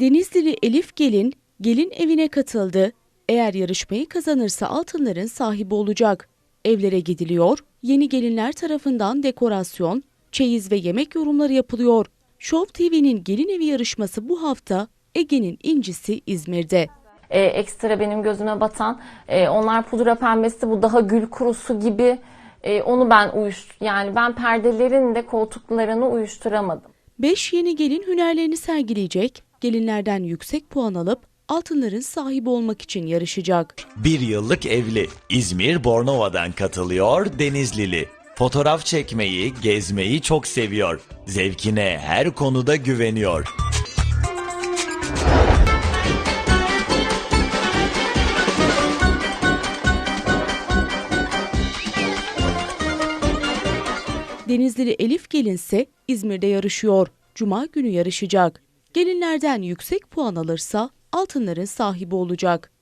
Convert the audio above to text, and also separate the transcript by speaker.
Speaker 1: Denizlili Elif Gelin, gelin evine katıldı. Eğer yarışmayı kazanırsa altınların sahibi olacak. Evlere gidiliyor, yeni gelinler tarafından dekorasyon, çeyiz ve yemek yorumları yapılıyor. Show TV'nin gelin evi yarışması bu hafta Ege'nin incisi İzmir'de.
Speaker 2: e, ekstra benim gözüme batan. E, onlar pudra pembesi bu daha gül kurusu gibi. E, onu ben uyuş yani ben perdelerin de koltuklarını uyuşturamadım.
Speaker 1: 5 yeni gelin hünerlerini sergileyecek, gelinlerden yüksek puan alıp altınların sahibi olmak için yarışacak.
Speaker 3: Bir yıllık evli. İzmir Bornova'dan katılıyor Denizlili. Fotoğraf çekmeyi, gezmeyi çok seviyor. Zevkine her konuda güveniyor.
Speaker 1: Denizlili Elif Gelin ise İzmir'de yarışıyor. Cuma günü yarışacak. Gelinlerden yüksek puan alırsa altınların sahibi olacak.